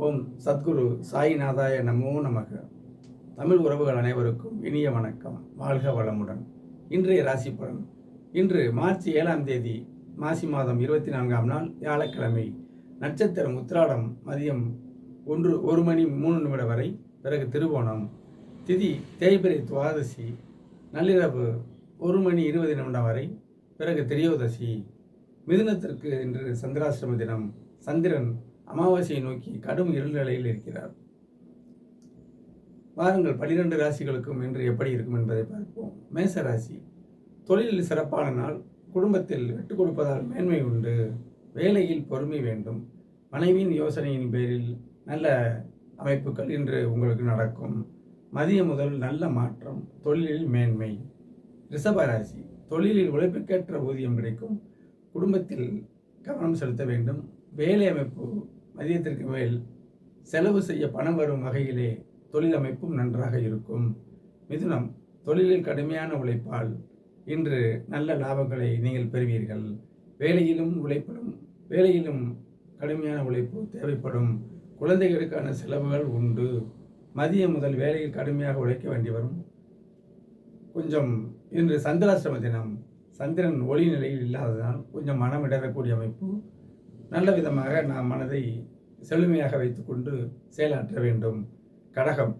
ஓம் சத்குரு சாய்நாதாய நமோ நமக. தமிழ் உறவுகள் அனைவருக்கும் இனிய வணக்கம். வாழ்க வளமுடன். இன்றைய ராசி பலன். இன்று மார்ச் ஏழாம் தேதி மாசி மாதம் இருபத்தி நான்காம் நாள் வியாழக்கிழமை. நட்சத்திரம் உத்திராடம் மதியம் ஒன்று ஒரு மணி மூணு நிமிடம் வரை பிறகு திருவோணம் திதி தேய்பிரை துவாதசி. நள்ளிரவு ஒரு மணி இருபது நிமிடம் வரை பிறகு திரியோதசி. மிதுனத்திற்கு இன்று சந்திராசிரம தினம். சந்திரன் அமாவாசையை நோக்கி கடும் இருள் நிலையில் இருக்கிறார். வாருங்கள் பனிரெண்டு ராசிகளுக்கும் இன்று எப்படி இருக்கும் என்பதை பார்ப்போம். மேச ராசி தொழிலில் சிறப்பான நாள் குடும்பத்தில் விட்டுக் கொடுப்பதால் மேன்மை உண்டு வேலையில் பொறுமை வேண்டும். மனைவியின் யோசனையின் பேரில் நல்ல அமைப்புகள் இன்று உங்களுக்கு நடக்கும். மதியம் முதல் நல்ல மாற்றம் தொழிலில் மேன்மை. ரிஷபராசி தொழிலில் உழைப்புக்கேற்ற ஊதியம் கிடைக்கும். குடும்பத்தில் கவனம் செலுத்த வேண்டும். வேலை அமைப்பு மதியத்திற்கு மேல் செலவு செய்ய பணம் வரும் வகையிலே தொழில் அமைப்பும் நன்றாக இருக்கும். மிதுனம் தொழிலில் கடுமையான உழைப்பால் இன்று நல்ல லாபங்களை நீங்கள் பெறுவீர்கள். வேலையிலும் உழைப்பிலும் வேலையிலும் கடுமையான உழைப்பு தேவைப்படும். குழந்தைகளுக்கான செலவுகள் உண்டு. மதியம் முதல் வேலையில் கடுமையாக உழைக்க வேண்டி வரும். கொஞ்சம் இன்று சந்திராசிரம தினம். சந்திரன் ஒளி நிலையில் இல்லாததால் கொஞ்சம் மனம் இடரக்கூடிய அமைப்பு நல்ல விதமாக நாம் மனதை செழுமையாக வைத்துக்கொண்டு செயலாற்ற வேண்டும். கடகம்.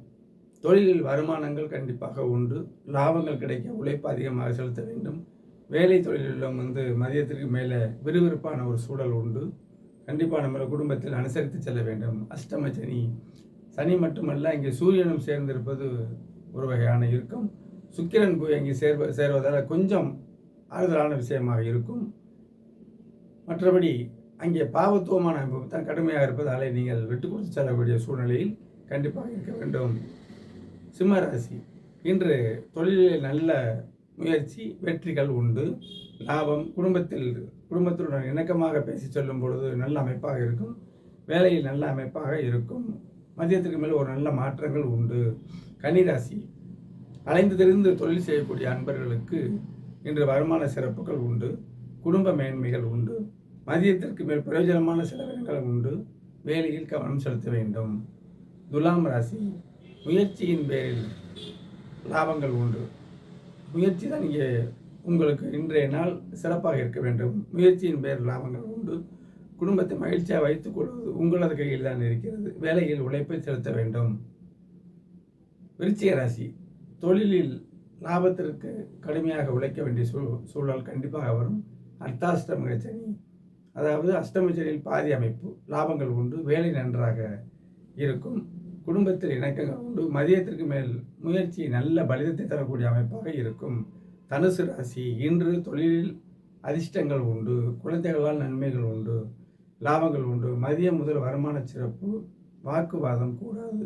தொழிலில் வருமானங்கள் கண்டிப்பாக உண்டு. லாபங்கள் கிடைக்க உழைப்பு அதிகமாக செலுத்த வேண்டும். வேலை தொழிலிலும் வந்து மதியத்திற்கு மேலே விறுவிறுப்பான ஒரு சூழல் உண்டு. கண்டிப்பாக நம்மளை குடும்பத்தில் அனுசரித்து செல்ல வேண்டும். அஷ்டம சனி. சனி மட்டுமல்ல இங்கே சூரியனும் சேர்ந்திருப்பது ஒரு வகையான இருக்கும். சுக்கிரன் போய் அங்கே சேர்வ சேர்வதால் கொஞ்சம் ஆறுதலான விஷயமாக இருக்கும். மற்றபடி அங்கே பாவத்துவமான அமைப்பு தான் கடுமையாக இருப்பதாலே நீங்கள் விட்டு கொடுத்து செல்லக்கூடிய சூழ்நிலையில் கண்டிப்பாக இருக்க வேண்டும். சிம்ம ராசி இன்று தொழிலில் நல்ல முயற்சி வெற்றிகள் உண்டு. லாபம் குடும்பத்தில் குடும்பத்துடன் இணக்கமாக பேசி சொல்லும் பொழுது நல்ல அமைப்பாக இருக்கும். வேலையில் நல்ல அமைப்பாக இருக்கும். மதியத்திற்கு மேல் ஒரு நல்ல மாற்றங்கள் உண்டு. கன்னிராசி அலைந்து தெரிந்து தொழில் செய்யக்கூடிய அன்பர்களுக்கு இன்று வருமான சிறப்புகள் உண்டு. குடும்ப மேன்மைகள் உண்டு. மதியத்திற்கு மேல் பிரயோஜனமான செலவினங்கள் உண்டு. வேலையில் கவனம் செலுத்த வேண்டும். துலாம் ராசி முயற்சியின் பேரில் லாபங்கள் உண்டு. முயற்சி தான் இங்கே உங்களுக்கு இன்றைய நாள் சிறப்பாக இருக்க வேண்டும். முயற்சியின் பேரில் லாபங்கள் உண்டு. குடும்பத்தை மகிழ்ச்சியாக வைத்துக் கொள்வது உங்களது கையில் தான் இருக்கிறது. வேலையில் உழைப்பை செலுத்த வேண்டும். விருச்சிக ராசி தொழிலில் லாபத்திற்கு கடுமையாக உழைக்க வேண்டிய சூழ் சூழல் கண்டிப்பாக வரும். அர்த்தாஷ்டம சனி அதாவது அஷ்டமச்சரியில் பாதி அமைப்பு லாபங்கள் உண்டு வேலை நன்றாக இருக்கும் குடும்பத்தில் இணக்கங்கள் உண்டு மதியத்திற்கு மேல் முயற்சி நல்ல பலிதத்தை தரக்கூடிய அமைப்பாக இருக்கும். தனுசு ராசி இன்று தொழிலில் அதிர்ஷ்டங்கள் உண்டு குழந்தைகளால் நன்மைகள் உண்டு லாபங்கள் உண்டு மதியம் முதல் வருமான சிறப்பு வாக்குவாதம் கூடாது.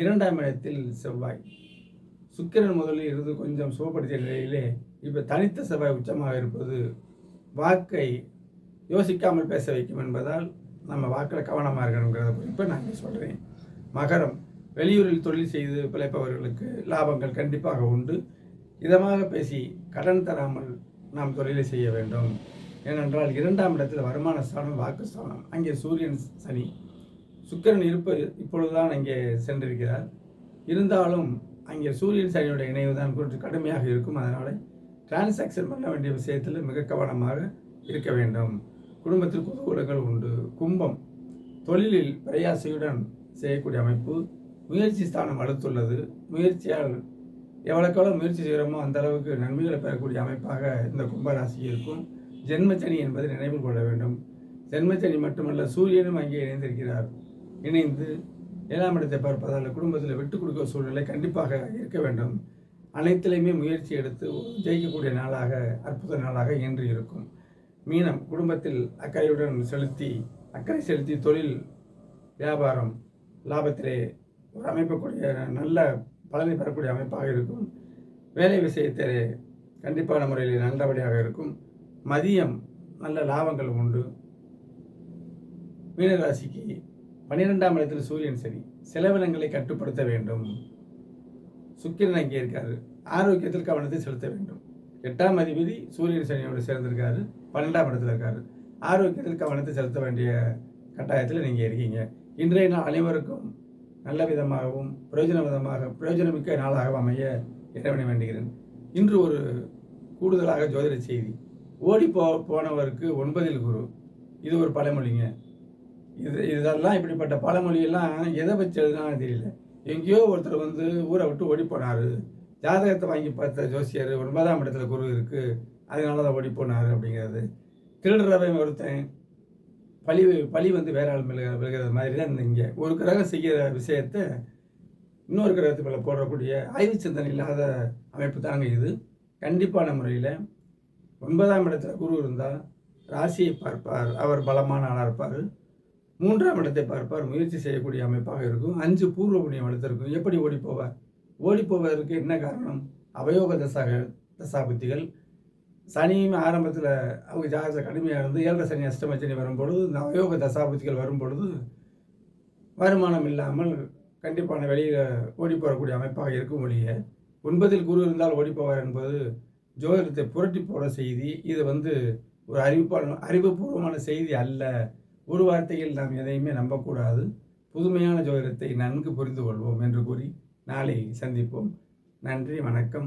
இரண்டாம் இடத்தில் செவ்வாய். சுக்கிரன் முதலில் இருந்து கொஞ்சம் சுகப்படுத்திய நிலையிலே இப்போ தனித்த செவ்வாய் உச்சமாக இருப்பது வாக்கை யோசிக்காமல் பேச வைக்கும் என்பதால் நம்ம வாக்கில் கவனமாக இருக்கணுங்கிறத குறிப்பை நான் இங்கே சொல்கிறேன் மகரம் வெளியூரில் தொழில் செய்து பிழைப்பவர்களுக்கு லாபங்கள் கண்டிப்பாக உண்டு. இதமாக பேசி கடன் தராமல் நாம் தொழிலை செய்ய வேண்டும். ஏனென்றால் இரண்டாம் இடத்தில் வருமான ஸ்தானம் வாக்கு ஸ்தானம். அங்கே சூரியன் சனி. சுக்கரன் இருப்ப இப்பொழுதுதான் அங்கே சென்றிருக்கிறார். இருந்தாலும் அங்கே சூரியன் சனியுடைய இணைவு தான் கொஞ்சம் கடுமையாக இருக்கும். அதனால் டிரான்சாக்ஷன் பண்ண வேண்டிய விஷயத்தில் மிக கவனமாக இருக்க வேண்டும். குடும்பத்தில் குதூகலங்கள் உண்டு. கும்பம் தொழிலில் பிரயாசையுடன் செய்யக்கூடிய அமைப்பு. முயற்சி ஸ்தானம் அடுத்துள்ளது. முயற்சியால் எவ்வளோக்கெவ்வளோ முயற்சி செய்கிறோமோ அந்த அளவுக்கு நன்மைகளை பெறக்கூடிய அமைப்பாக இந்த கும்பராசி இருக்கும். ஜென்மச்சனி என்பதை நினைவில் கொள்ள வேண்டும். ஜென்மச்சனி மட்டுமல்ல சூரியனும் அங்கே இணைந்திருக்கிறார். இணைந்து ஏழாம் இடத்தை பார்ப்பதால் குடும்பத்தில் விட்டுக் கொடுக்க சூழ்நிலை கண்டிப்பாக இருக்க வேண்டும். அனைத்திலையுமே முயற்சி எடுத்து ஜெயிக்கக்கூடிய நாளாக அற்புத நாளாக இன்று இருக்கும். மீனம் குடும்பத்தில் அக்கறையுடன் செலுத்தி அக்கறை செலுத்தி தொழில் வியாபாரம் லாபத்திலே ஒரு அமைப்பக்கூடிய நல்ல பலனை பெறக்கூடிய அமைப்பாக இருக்கும். வேலை விஷயத்திலே கண்டிப்பான முறையில் நல்லபடியாக இருக்கும். மதியம் நல்ல லாபங்கள் உண்டு. மீனராசிக்கு பன்னிரெண்டாம் இடத்தில் சூரியன் சரி செலவினங்களை கட்டுப்படுத்த வேண்டும். சுக்கிரன் அங்கே இருக்காரு. ஆரோக்கியத்தில் கவனத்தை செலுத்த வேண்டும். எட்டாம் அதிபதி சூரியன் சனியோடு சேர்ந்திருக்காரு. பன்னெண்டாம் இடத்துல இருக்காரு. ஆரோக்கியத்தில் கவனத்தை செலுத்த வேண்டிய கட்டாயத்தில் நீங்கள் இருக்கீங்க. இன்றைய நாள் அனைவருக்கும் நல்ல விதமாகவும் பிரயோஜன விதமாக பிரயோஜனமிக்க நாளாகவும் அமைய இறைவனை வேண்டுகிறேன். இன்று ஒரு கூடுதலாக ஜோதிட செய்தி. ஓடி போ போனவருக்கு ஒன்பதில் குரு. இது ஒரு பழமொழிங்க. இது இதெல்லாம் இப்படிப்பட்ட பழமொழியெல்லாம் எதை வச்சு எழுதுனாலும் தெரியல. எங்கேயோ ஒருத்தர் வந்து ஊரை விட்டு ஓடி போனார். ஜாதகத்தை வாங்கி பார்த்த ஜோசியர் ஒன்பதாம் இடத்துல குரு இருக்குது அதனால தான் ஓடி போனார் அப்படிங்கிறது. திருடுறவன் ஒருத்தன் பழி பழி வந்து வேற ஆள் மேலே விழுகிறது மாதிரி தான் இங்கே. ஒரு கிரகம் செய்கிற விஷயத்தை இன்னொரு கிரகத்து மேலே போடக்கூடிய ஆய்வு சிந்தனை இல்லாத அமைப்பு தாங்க இது. கண்டிப்பான முறையில் ஒன்பதாம் இடத்துல குரு இருந்தால் ராசியை பார்ப்பார். அவர் பலமான ஆளாக இருப்பார். மூன்றாம் இடத்தை பார்ப்பார். முயற்சி செய்யக்கூடிய அமைப்பாக இருக்கும். அஞ்சு பூர்வ புண்ணியம் எடுத்திருக்கும். எப்படி ஓடி போவார்? ஓடி போவதற்கு என்ன காரணம்? அவயோக தசாக தசாபுத்திகள் சனியும் ஆரம்பத்தில் அவங்க ஜாதக கடுமையாக இருந்து ஏழரை சனி அஷ்டம சனி வரும்பொழுது இந்த அவயோக தசாபுத்திகள் வரும்பொழுது வருமானம் இல்லாமல் கண்டிப்பான வெளியில் ஓடி போகக்கூடிய அமைப்பாக இருக்கும் ஒழிய ஒன்பதில் குரு இருந்தால் ஓடி போவார் என்பது ஜோதிடத்தை புரட்டி போகிற செய்தி. இது வந்து ஒரு அறிவிப்பான அறிவுபூர்வமான செய்தி அல்ல. ஒரு வார்த்தையில் நாம் எதையுமே நம்பக்கூடாது. புதுமையான ஜோதிடத்தை நன்கு புரிந்து கொள்வோம் என்று கூறி நாளை சந்திப்போம். நன்றி வணக்கம்.